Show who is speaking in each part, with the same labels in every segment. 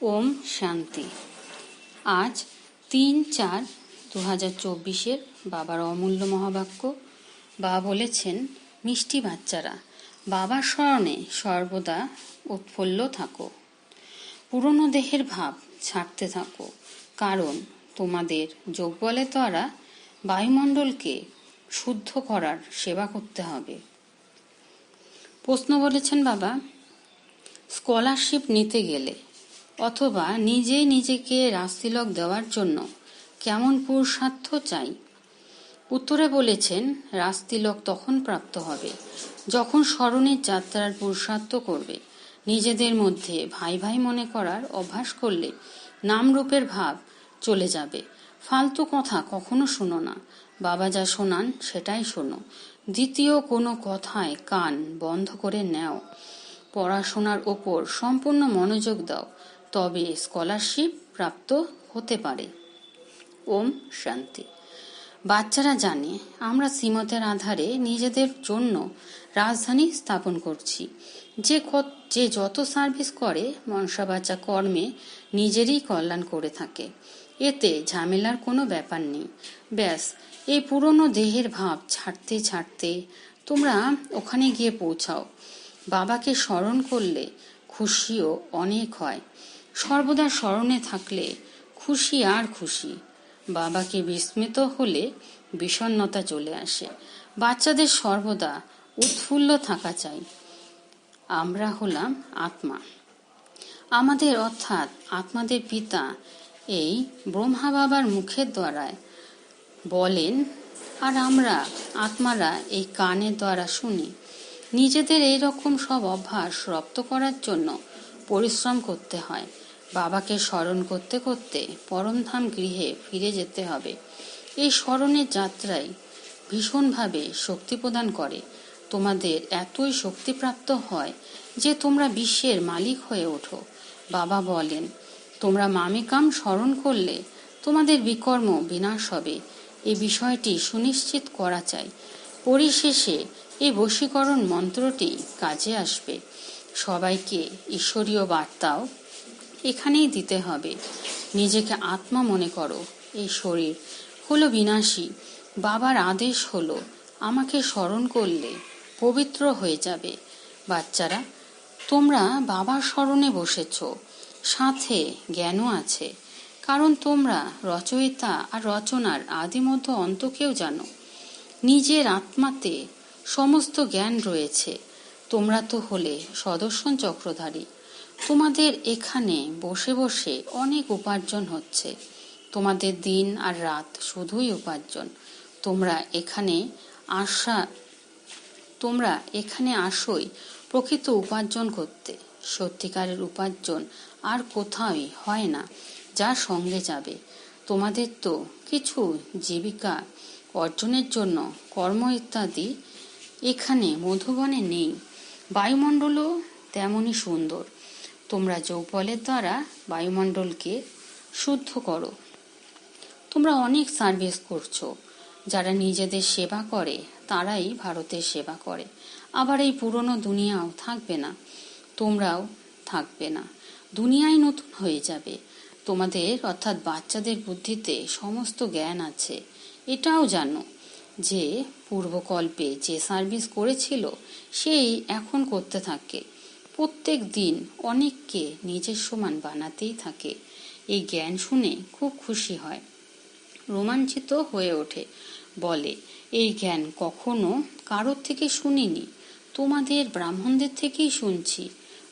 Speaker 1: ওম শান্তি। আজ তিন চার দু হাজার চব্বিশের বাবার অমূল্য মহাবাক্য। বাবা বলেছেন, মিষ্টি বাচ্চারা, বাবার স্মরণে সর্বদা উৎফুল্ল থাকো। পুরনো দেহের ভাব ছাড়তে থাকো, কারণ তোমাদের যোগবলের দ্বারা বায়ুমণ্ডলকে শুদ্ধ করার সেবা করতে হবে। প্রশ্ন বলেছেন বাবা, স্কলারশিপ নিতে গেলে অথবা নিজেই নিজেকে রাজতিলক দেওয়ার জন্য কেমন পুরুষার্থ চাই? উত্তরে বলেছেন রাজতিলক তখন প্রাপ্ত হবে যখন স্মরণের যাত্রার পুরুষার্থ করবে। নিজেদের মধ্যে ভাই ভাই মনে করার অভ্যাস করলে নামরূপের ভাব চলে যাবে। ফালতু কথা কখনো শোনো না। বাবা যা শোনান সেটাই শোনো। দ্বিতীয় কোনো কথায় কান বন্ধ করে নেও। পড়াশোনার ওপর সম্পূর্ণ মনোযোগ দাও। তবে স্কলারশিপ প্রাপ্ত হতে পারে। ওম শান্তি। বাচ্চারা জানে, আমরা শ্রীমতের আধারে নিজেদের জন্য রাজধানী স্থাপন করছি। যে যে যত সার্ভিস করে, মনসা বাচ্চা কর্মে নিজেরই কল্যাণ করে থাকে। এতে ঝামেলার কোনো ব্যাপার নেই। ব্যাস, এই পুরনো দেহের ভাব ছাড়তে ছাড়তে তোমরা ওখানে গিয়ে পৌঁছাও। বাবাকে স্মরণ করলে খুশিও অনেক হয়। সর্বদা স্মরণে থাকলে খুশি আর খুশি। বাবাকে বিস্মিত হলে বিষণ্নতা চলে আসে। বাচ্চাদের সর্বদা উৎফুল্ল থাকা চাই। আমরা হলাম আত্মা। আমাদের অর্থাৎ আত্মাদের পিতা এই ব্রহ্মা বাবার মুখের দ্বারায় বলেন, আর আমরা আত্মারা এই কানের দ্বারা শুনি। নিজেদের এই রকম সব অভ্যাস রপ্ত করার জন্য পরিশ্রম করতে হয়। বাবাকে স্মরণ করতে করতে পরমধাম গৃহে ফিরে যেতে হবে। এই স্মরণের যাত্রায় ভীষণভাবে শক্তি প্রদান করে। তোমাদের এতই শক্তিপ্রাপ্ত হয় যে তোমরা বিশ্বের মালিক হয়ে ওঠো। বাবা বলেন, তোমরা মামিকাম স্মরণ করলে তোমাদের বিকর্ম বিনাশ হবে। এই বিষয়টি সুনিশ্চিত করা চাই। পরিশেষে এই বশীকরণ মন্ত্রটি কাজে আসবে। সবাইকে ঈশ্বরীয় বার্তাও এখানেই দিতে হবে। নিজেকে আত্মা মনে করো, এই শরীর। হলো বিনাশী। বাবার আদেশ হলো, আমাকে স্মরণ করলে পবিত্র হয়ে যাবে। বাচ্চারা, তোমরা বাবার স্মরণে বসেছ। সাথে জ্ঞানও আছে। কারণ তোমরা রচয়িতা আর রচনার আদিমধ্য অন্তকেও জানো। নিজের আত্মাতে সমস্ত জ্ঞান রয়েছে। তোমরা তো হলে সদর্শন চক্রধারী। তোমাদের এখানে বসে বসে অনেক উপার্জন হচ্ছে। তোমাদের দিন আর রাত শুধুই উপার্জন। তোমরা এখানে আসা, তোমরা এখানে আসোই প্রকৃত উপার্জন করতে। সত্যিকারের উপার্জন আর কোথাওই হয় না, যা সঙ্গে যাবে। তোমাদের তো কিছু জীবিকা অর্জনের জন্য কর্ম ইত্যাদি এখানে মধুবনে নেই। বায়ুমণ্ডলও তেমনই সুন্দর। তোমরা যৌবলের দ্বারা বায়ুমণ্ডলকে শুদ্ধ করো। তোমরা অনেক সার্ভিস করছ। যারা নিজেদের সেবা করে, তারাই ভারতের সেবা করে। আবার এই পুরনো দুনিয়াও থাকবে না। তোমরাও থাকবে না। দুনিয়ায় নতুন হয়ে যাবে। তোমাদের, অর্থাৎ বাচ্চাদের বুদ্ধিতে সমস্ত জ্ঞান আছে। এটাও জানো যে, পূর্বকল্পে যে সার্ভিস করেছিল, সেই এখন করতে থাকে। প্রত্যেক দিন অনেককে নিজের সমান বানাতেই থাকে। এই জ্ঞান শুনে খুব খুশি হয়। রোমাঞ্চিত হয়ে ওঠে। বলে, এই জ্ঞান কখনো কারোর থেকে শুনিনি। তোমাদের ব্রাহ্মণদের থেকেই শুনছি।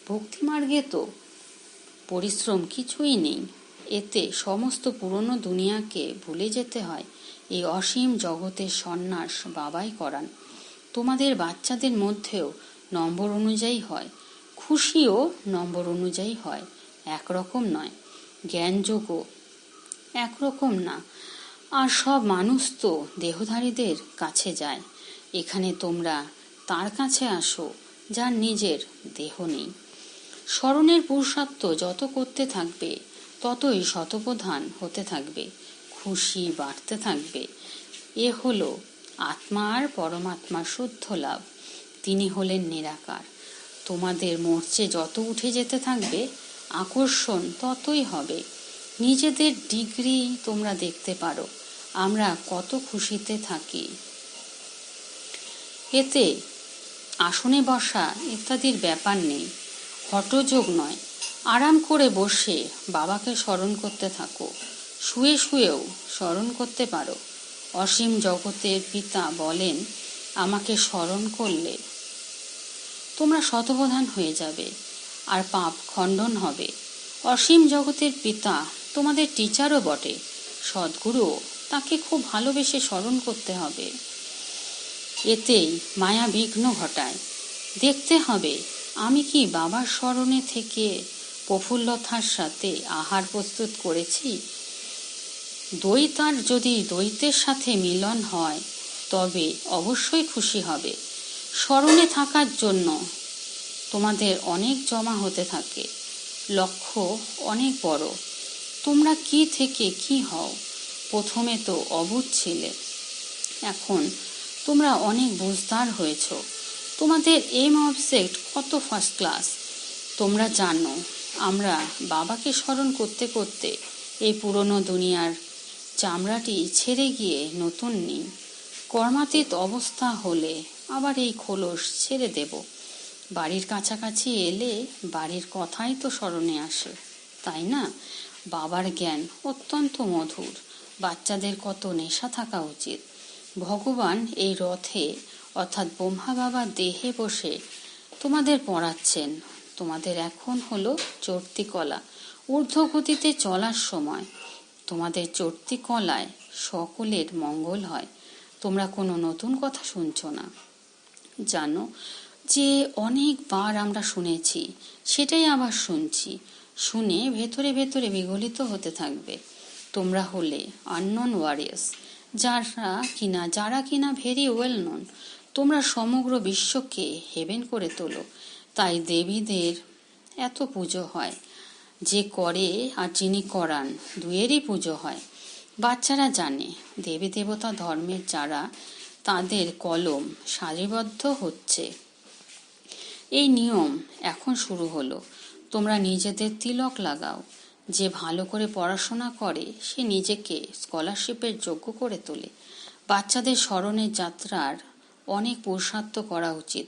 Speaker 1: ভক্তিমার্গে তো পরিশ্রম কিছুই নেই। এতে সমস্ত পুরনো দুনিয়াকে ভুলে যেতে হয়। এই অসীম জগতের সন্ন্যাস বাবাই করান। তোমাদের বাচ্চাদের মধ্যেও নম্বর অনুযায়ী হয়। খুশিও নম্বর অনুযায়ী হয়। একরকম নয়, জ্ঞানযোগও। একরকম না। আর সব মানুষ তো দেহধারীদের কাছে যায়। এখানে তোমরা তার কাছে আসো, যার নিজের দেহ নেই। স্মরণের পুরুষার্থ যত করতে থাকবে, ততই শতপ্রধান হতে থাকবে, খুশি বাড়তে থাকবে। এ হলো আত্মা আর পরমাত্মা শুদ্ধ লাভ। তিনি হলেন নিরাকার। তোমাদের মোর্চে যত উঠে যেতে থাকবে, আকর্ষণ ততই হবে। নিজেদের ডিগ্রি তোমরা দেখতে পারো, আমরা কত খুশিতে থাকি। এতে আসনে বসা ইত্যাদির ব্যাপার নেই হটযোগ নয়। আরাম করে বসে বাবাকে স্মরণ করতে থাকো, শুয়ে শুয়েও স্মরণ করতে পারো। অসীম জগতের পিতা বলেন, আমাকে স্মরণ করলে তোমরা শতপ্রধান হয়ে যাবে, আর পাপ খণ্ডন হবে। অসীম জগতের পিতা, তোমাদের টিচারও বটে। সদ্গুরু তাকে খুব ভালোবেসে স্মরণ করতে হবে। এতেই মায়া বিঘ্ন ঘটায়। দেখতে হবে, আমি কি বাবার স্মরণে থেকে প্রফুল্লতার সাথে আহার প্রস্তুত করেছি? দ্বৈতার যদি দ্বৈতের সাথে মিলন হয়, তবে অবশ্যই খুশি হবে। স্মরণে থাকার জন্য তোমাদের অনেক জমা হতে থাকে। লক্ষ্য অনেক বড়। তোমরা কি থেকে কি হও? প্রথমে তো অবুধ ছিলে। এখন তোমরা অনেক বুঝদার হয়েছ। তোমাদের এম অবজেক্ট কত ফার্স্ট ক্লাস তোমরা জানো, আমরা বাবাকে স্মরণ করতে করতে এই পুরনো দুনিয়ার চামড়াটি ছেড়ে গিয়ে নতুন নিই। কর্মাতীত অবস্থা হলে আবার এই খোলস ছেড়ে দেব। বাড়ির কাছাকাছি এলে বাড়ির কথাই তো স্মরণে আসে, তাই না? বাবার জ্ঞান অত্যন্ত মধুর, বাচ্চাদের কত নেশা থাকা উচিত। ভগবান এই রথে, অর্থাৎ ব্রহ্মা বাবার দেহে বসে তোমাদের পড়াচ্ছেন। তোমাদের এখন হলো চর্তি কলা। ঊর্ধ্বগতিতে চলার সময় তোমাদের চর্তি কলায় সকলের মঙ্গল হয়। তোমরা কোনো নতুন কথা শুনছো না। জানো যে অনেকবার আমরা শুনেছি, সেটাই আবার শুনছি। শুনে ভেতরে ভেতরে বিগলিত হতে থাকবে। তোমরা হলে আননন ওয়ারিয়ার্স যারা কিনা যারা কিনা ভেরি ওয়েল নন তোমরা সমগ্র বিশ্বকে হেভেন করে তোলো। তাই দেবীদের এত পুজো হয়। যে করে আর যিনি করান, দুয়েরই পুজো হয়। বাচ্চারা জানে দেবী দেবতা ধর্মের যারা তাদের কলম সারিবদ্ধ হচ্ছে। এই নিয়ম এখন শুরু হলো। তোমরা নিজেদের তিলক লাগাও। যে ভালো করে পড়াশোনা করে, সে নিজেকে স্কলারশিপের যোগ্য করে তোলে। বাচ্চাদের স্মরণের যাত্রার অনেক পুরুষার্থ করা উচিত।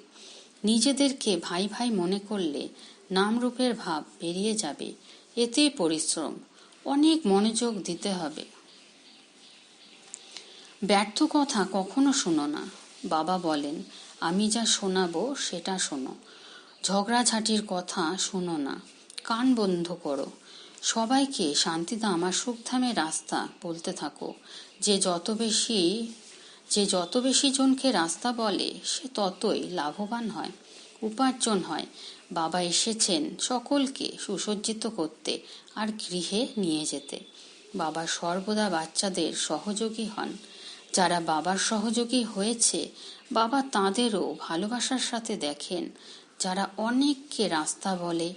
Speaker 1: নিজেদেরকে ভাই ভাই মনে করলে নামরূপের ভাব বেরিয়ে যাবে। এতেই পরিশ্রম। অনেক মনোযোগ দিতে হবে। ব্যর্থ কথা কখনো শোনো না। বাবা বলেন, আমি যা শোনাবো, সেটা শোনো। ঝগড়াঝাটির কথা শোনো না। কান বন্ধ করো। সবাইকে শান্তিধাম আমার সুখধামের রাস্তা বলতে থাকো। যে যত বেশি, যে যত বেশি জনকে রাস্তা বলে, সে ততই লাভবান হয়, উপার্জন হয়। বাবা এসেছেন সকলকে সুসজ্জিত করতে আর গৃহে নিয়ে যেতে। বাবা সর্বদা বাচ্চাদের সহযোগী হন। যারা বাবার সহযোগী হয়েছে, বাবা তাঁদেরও ভালোবাসার সাথে দেখেন। যারা অনেককে রাস্তা বলে,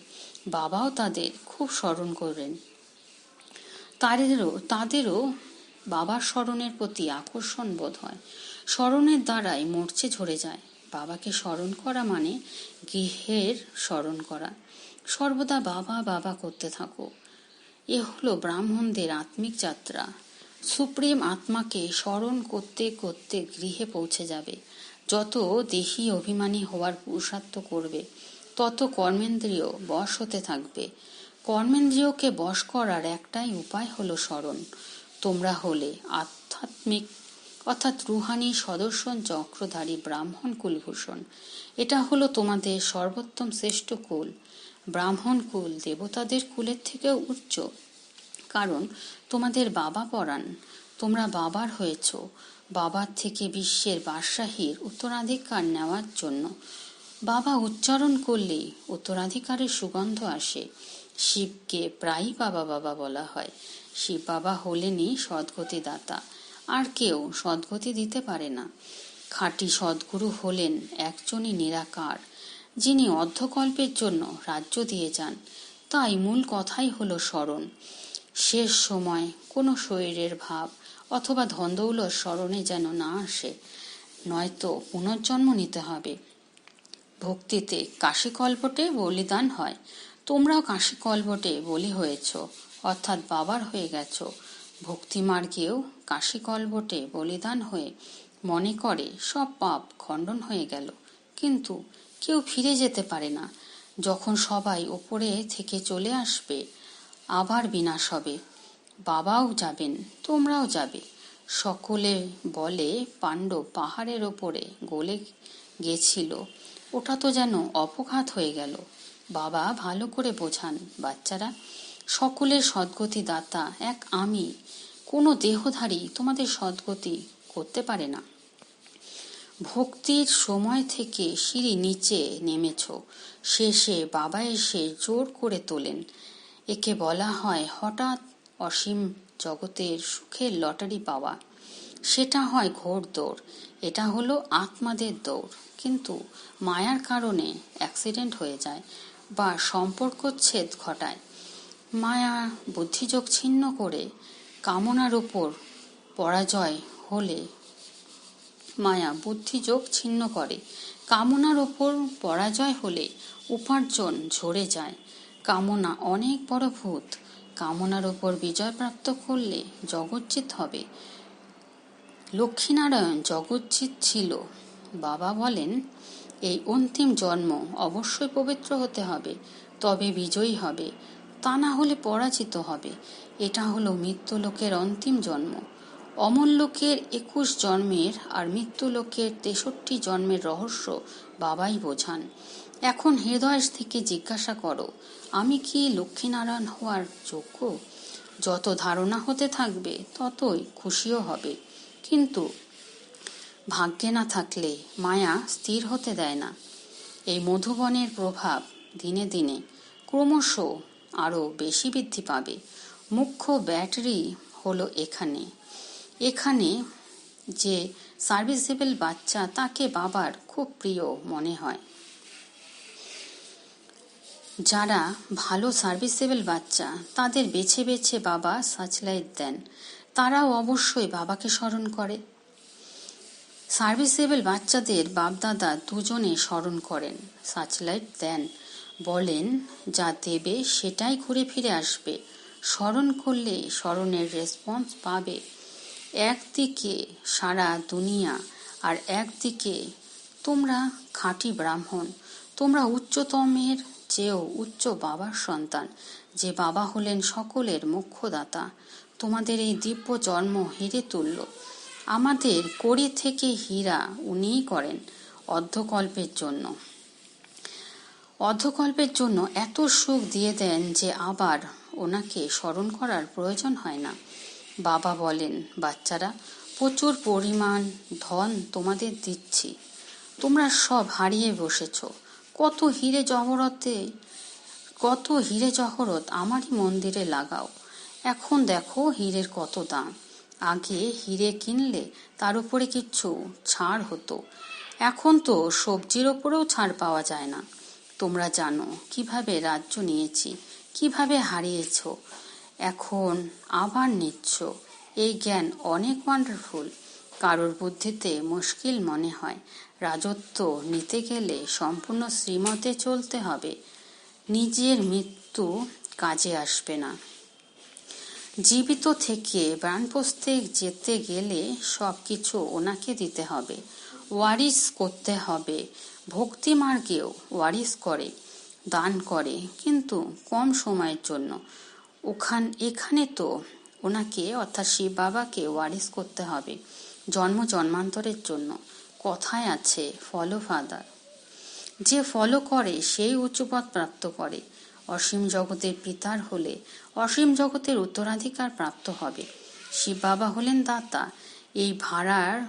Speaker 1: বাবাও তাদের খুব স্মরণ করেন। তাদেরও তাদেরও বাবার স্মরণের প্রতি আকর্ষণ বোধ হয়। স্মরণের দ্বারাই মরচে ঝরে যায়। বাবাকে স্মরণ করা মানে গৃহের স্মরণ করা। সর্বদা বাবা বাবা করতে থাকো। এ হলো ব্রাহ্মণদের আত্মিক যাত্রা। সুপ্রিম আত্মাকে স্মরণ করতে করতে গৃহে পৌঁছে যাবে। যত দেহি অভিমানী হওয়ার পুরুষার্থ করবে, তত কর্মেন্দ্রিয় বশ হতে থাকবে। কর্মেন্দ্রিয়কে বশ করার একটাই উপায় হলো স্মরণ। তোমরা হলে আধ্যাত্মিক, অর্থাৎ রুহানি সদর্শন চক্রধারী ব্রাহ্মণ কুলভূষণ। এটা হলো তোমাদের সর্বোত্তম শ্রেষ্ঠ কুল। ব্রাহ্মণ কুল দেবতাদের কুলের থেকেও উচ্চ। কারণ তোমাদের বাবা পড়ান তোমরা বাবার হয়েছ, বাবার থেকে বিশ্বের বাদশাহীর উত্তরাধিকার নেওয়ার জন্য। বাবা উচ্চারণ করলেই উত্তরাধিকারের সুগন্ধ আসে। শিবকে প্রায়ই বাবা বাবা বলা হয়। শিব বাবা হলেনই সদ্গতি দাতা আর কেউ সদ্গতি দিতে পারে না। খাঁটি সদ্গুরু হলেন একজনই নিরাকার, যিনি অর্ধকল্পের জন্য রাজ্য দিয়ে যান। তাই মূল কথাই হলো স্মরণ। শেষ সময় কোনো শরীরের ভাব অথবা ধন্দৌলত স্মরণে যেন না আসে, নয়তো পুনর্জন্ম নিতে হবে। ভক্তিতে কাশীকল্পটে বলিদান হয়। তোমরাও কাশি কলবটে বলি হয়েছ, অর্থাৎ বাবার হয়ে গেছ। ভক্তিমার্গেও কাশি কলবটে বলিদান হয়ে মনে করে সব পাপ খণ্ডন হয়ে গেল। কিন্তু কেউ ফিরে যেতে পারে না। যখন সবাই ওপরে থেকে চলে আসবে আবার বিনাশ হবে। বাবাও যাবেন, তোমরাও যাবে। সকলে বলে, পাণ্ডব পাহাড়ের ওপরে গলে গেছিল। ওটা তো যেন অপঘাত হয়ে গেল। বাবা ভালো করে বোঝান, বাচ্চারা। সকলের সদ্গতি দাতা, এক আমি। কোনো দেহধারী তোমাদের সদ্গতি করতে পারে না। ভক্তির সময় থেকে সিঁড়ি নিচে নেমেছ। শেষে বাবা এসে জোর করে তোলেন। একে বলা হয় হঠাৎ অসীম জগতের সুখের লটারি পাওয়া। সেটা হয় ঘোর দৌড়। এটা হলো আত্মাদের দৌড়। কিন্তু মায়ার কারণে অ্যাক্সিডেন্ট হয়ে যায় বা সম্পর্কচ্ছেদ ঘটায়। মায়া বুদ্ধিযোগ ছিন্ন করে কামনার উপর পরাজয় হলে মায়া বুদ্ধিযোগ ছিন্ন করে। কামনার ওপর পরাজয় হলে উপার্জন ঝরে যায়। কামনা অনেক বড় ভূত। কামনার ওপর বিজয় প্রাপ্ত করলে জগজ্জিৎ হবে। লক্ষ্মীনারায়ণ জগজ্জিৎ ছিল। বাবা বলেন, এই অন্তিম জন্ম অবশ্যই পবিত্র হতে হবে, তবে বিজয়ী হবে। তা না হলে পরাজিত হবে। এটা হলো মৃত্যু লোকের অন্তিম জন্ম। অমর লোকের একুশ জন্মের আর মৃত্যু লোকের তেষট্টি জন্মের রহস্য বাবাই বোঝান। এখন হৃদয় থেকে জিজ্ঞাসা করো আমি কি লক্ষ্মীনারায়ণ হওয়ার যোগ্য? যত ধারণা হতে থাকবে, ততই খুশিও হবে। কিন্তু ভাগ্যে না থাকলে মায়া স্থির হতে দেয় না। এই মধুবনের প্রভাব দিনে দিনে ক্রমশ আরও বেশি বৃদ্ধি পাবে। মুখ্য ব্যাটারি হলো এখানে। এখানে যে সার্ভিসেবল বাচ্চা তাকে বাবার খুব প্রিয় মনে হয়। যারা ভালো সার্ভিসেবল বাচ্চা, তাদের বেছে বেছে বাবা সার্চলাইট দেন। তারাও অবশ্যই বাবাকে স্মরণ করে। সার্ভিসেবল বাচ্চাদের বাপদাদা দুজনে স্মরণ করেন, সার্চলাইট দেন। বলেন, যা দেবে সেটাই ঘুরে ফিরে আসবে। স্মরণ করলে স্মরণের রেসপন্স পাবে। একদিকে সারা দুনিয়া আর একদিকে তোমরা খাঁটি ব্রাহ্মণ। তোমরা উচ্চতমের চেয়েও উচ্চ বাবার সন্তান, যে বাবা হলেন সকলের মুখ্যদাতা তোমাদের এই দিব্য জন্ম হিরে তুল্য আমাদের কড়ি থেকে হীরা উনিই করেন অর্ধকল্পের জন্য। অর্ধকল্পের জন্য এত সুখ দিয়ে দেন যে আবার ওনাকে স্মরণ করার প্রয়োজন হয় না। বাবা বলেন, বাচ্চারা, প্রচুর পরিমাণ ধন তোমাদের দিচ্ছি। তোমরা সব হারিয়ে বসেছ। কত হিরে জহরতে কত হিরে জহরত আমারই মন্দিরে লাগাও। এখন দেখো হীরের কত দাম। আগে হিরে কিনলে তার উপরে কিচ্ছু ছাড় হতো। এখন তো সবজির ওপরেও ছাড় পাওয়া যায় না। তোমরা জানো কীভাবে রাজ্য নিয়েছি, কীভাবে হারিয়েছ। এখন আবার নিচ্ছ। এই জ্ঞান অনেক ওয়ান্ডারফুল কারোর বুদ্ধিতে মুশকিল মনে হয়। রাজত্ব নিতে গেলে সম্পূর্ণ শ্রীমতে চলতে হবে। নিজের মৃত্যু কাজে আসবে না। জীবিত থেকে প্রাণপোস্তে যেতে গেলে সব কিছু ওনাকে দিতে হবে। ওয়ারিস করতে হবে। ভক্তি মার্গেও ওয়ারিস করে, দান করে, কিন্তু কম সময়ের জন্য। ওখান, এখানে তো ওনাকে অর্থাৎ শিব বাবাকে ওয়ারিস করতে হবে, জন্ম জন্মান্তরের জন্য। কথায় আছে ফলো ফাদার যে ফলো করে, সেই উচ্চপদ প্রাপ্ত করে। অসীম জগতের পিতার হলে অসীম জগতের উত্তরাধিকার প্রাপ্ত হবে। শিব বাবা হলেন দাতা। এই ভাড়ার,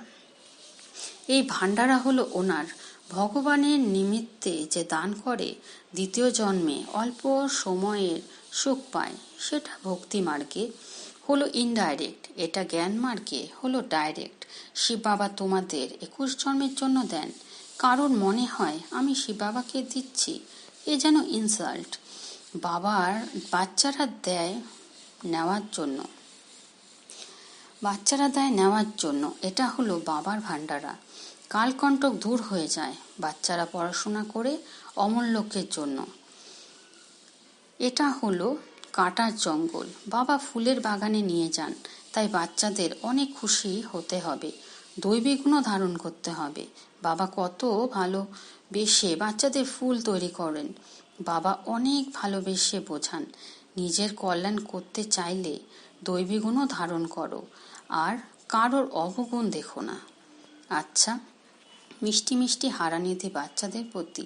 Speaker 1: এই ভাণ্ডারা হলো ওনার। ভগবানের নিমিত্তে যে দান করে, দ্বিতীয় জন্মে অল্প সময়ের সুখ পায়, সেটা ভক্তি মার্গে। হলো ইনডাইরেক্ট এটা জ্ঞান মার্গে হলো ডাইরেক্ট শিব বাবা তোমাদের একুশ জন্মের জন্য দেন। কারণ মনে হয়, আমি শিব বাবাকে দিচ্ছি। এ যেন ইনসাল্ট বাবার বাচ্চারা দেয় নেওয়ার জন্য। বাচ্চারা দেয় নেওয়ার জন্য। এটা হলো বাবার ভান্ডারা কালকণ্টক দূর হয়ে যায় বাচ্চারা পড়াশোনা করে অমূল্যকের জন্য। এটা হলো কাটার জঙ্গল। বাবা ফুলের বাগানে নিয়ে যান, তাই বাচ্চাদের অনেক খুশি হতে হবে। দৈবিগুণ ধারণ করতে হবে। বাবা কত ভালো বেশে বাচ্চাদের ফুল তৈরি করেন। বাবা অনেক ভালোবেসে বোঝান, নিজের কল্যাণ করতে চাইলে দৈবিগুণও ধারণ করো, আর কারোর অবগুণ দেখো না। আচ্ছা মিষ্টি মিষ্টি হারানিধি বাচ্চাদের প্রতি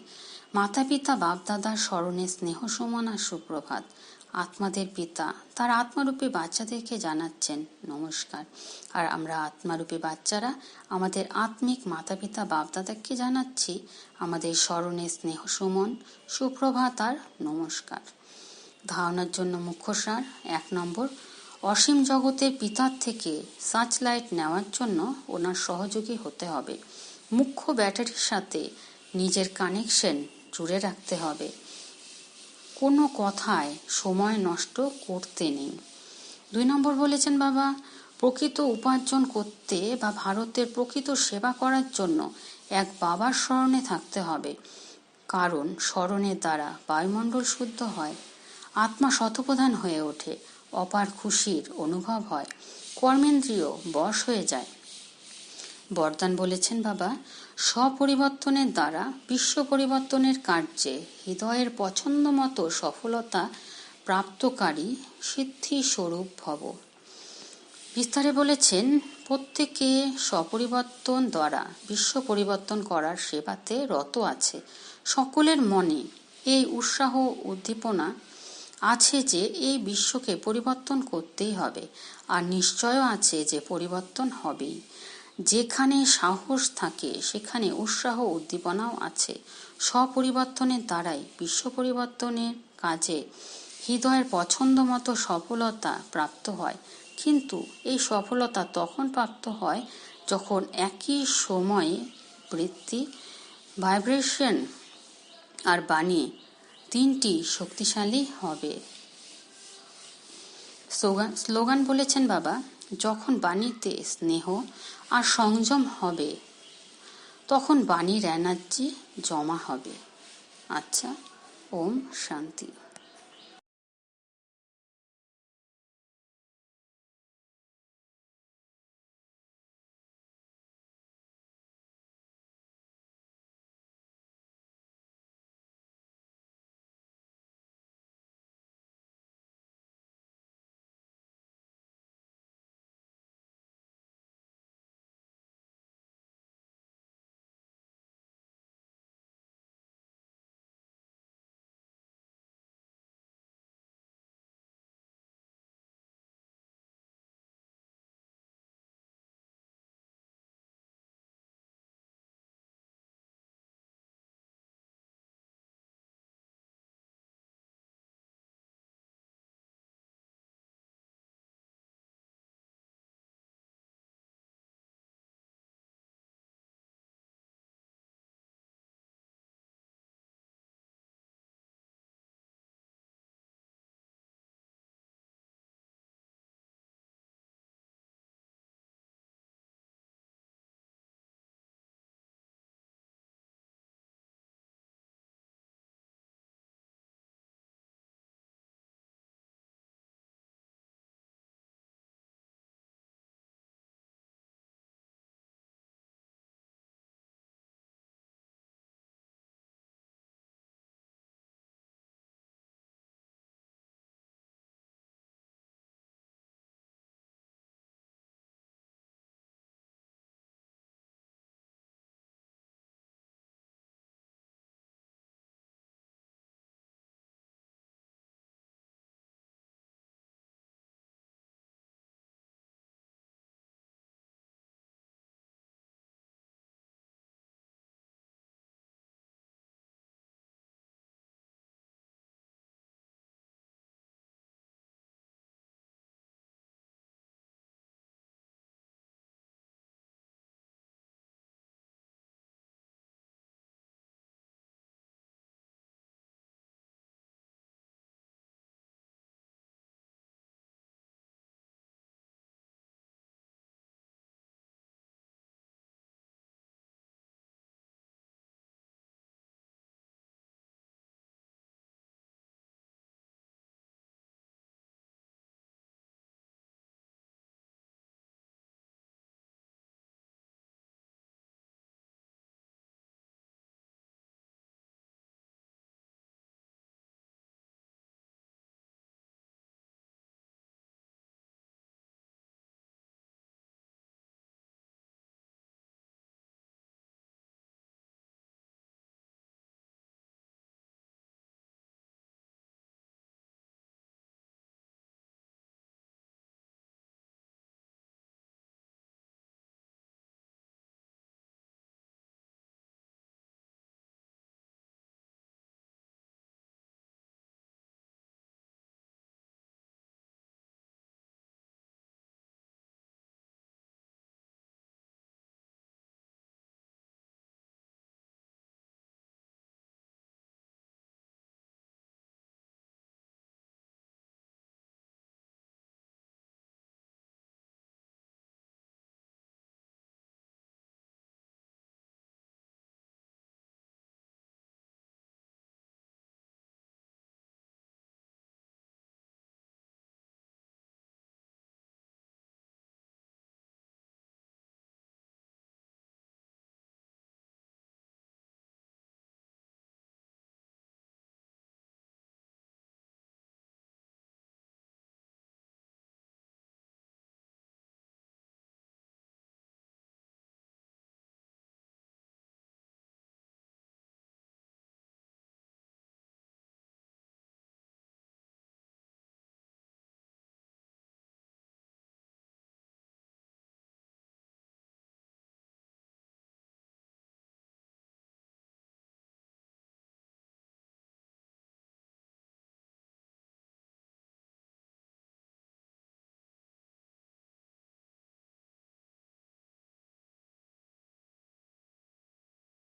Speaker 1: মাতা পিতা বাপদাদার স্মরণে স্নেহ সমান আর সুপ্রভাত। আত্মাদের পিতা। তার আত্মারূপী বাচ্চাদেরকে জানাচ্ছেন, নমস্কার। আর আমরা আত্মারূপী বাচ্চারা, আমাদের আত্মিক মাতা পিতা বাপদাদাকে জানাচ্ছি, আমাদের স্মরণে স্নেহ সুমন সুপ্রভাত আর নমস্কার। ধারণার জন্য মুখ্য সার, এক নম্বর, অসীম জগতের পিতার থেকে সার্চ লাইট নেওয়ার জন্য ওনার সহযোগী হতে হবে। মুখ্য ব্যাটারির সাথে নিজের কানেকশন জুড়ে রাখতে হবে। কোনো কথায় সময় নষ্ট করতে নেই। দুই নম্বর বলেছেন, বাবা, প্রকৃত উপার্জন করতে বা ভারতের প্রকৃত সেবা করার জন্য এক বাবার স্মরণে থাকতে হবে। কারণ স্মরণের দ্বারা বায়ুমণ্ডল শুদ্ধ হয়, আত্মা শতপ্রধান হয়ে ওঠে, অপার খুশির অনুভব হয়, কর্মেন্দ্রিয় বশ হয়ে যায়। বরদান বলেছেন, বাবা স্বপরিবর্তনের দ্বারা বিশ্ব পরিবর্তনের কার্যে হৃদয়ের পছন্দ মতো সফলতা প্রাপ্তকারী সিদ্ধি স্বরূপ ভব। বিস্তারে বলেছেন, প্রত্যেকে স্বপরিবর্তন দ্বারা বিশ্ব পরিবর্তন করার সেবাতে রত আছে। সকলের মনে এই উৎসাহ উদ্দীপনা আছে যে এই বিশ্বকে পরিবর্তন করতেই হবে, আর নিশ্চয়ও আছে যে পরিবর্তন হবেই। যেখানে সাহস থাকে, সেখানে উৎসাহ উদ্দীপনাও আছে। স্বপরিবর্তনের দ্বারাই বিশ্ব পরিবর্তনের কাজে হৃদয়ের পছন্দ মতো সফলতা প্রাপ্ত হয়। কিন্তু এই সফলতা তখন প্রাপ্ত হয় যখন একই সময়ে বৃত্তি, ভাইব্রেশন আর বাণী তিনটি শক্তিশালী হবে। স্লোগান স্লোগান বলেছেন বাবা যখন বাণীতে স্নেহ আর সংযম হবে তখন বাণীর এনার্জি জমা হবে। আচ্ছা ওম শান্তি।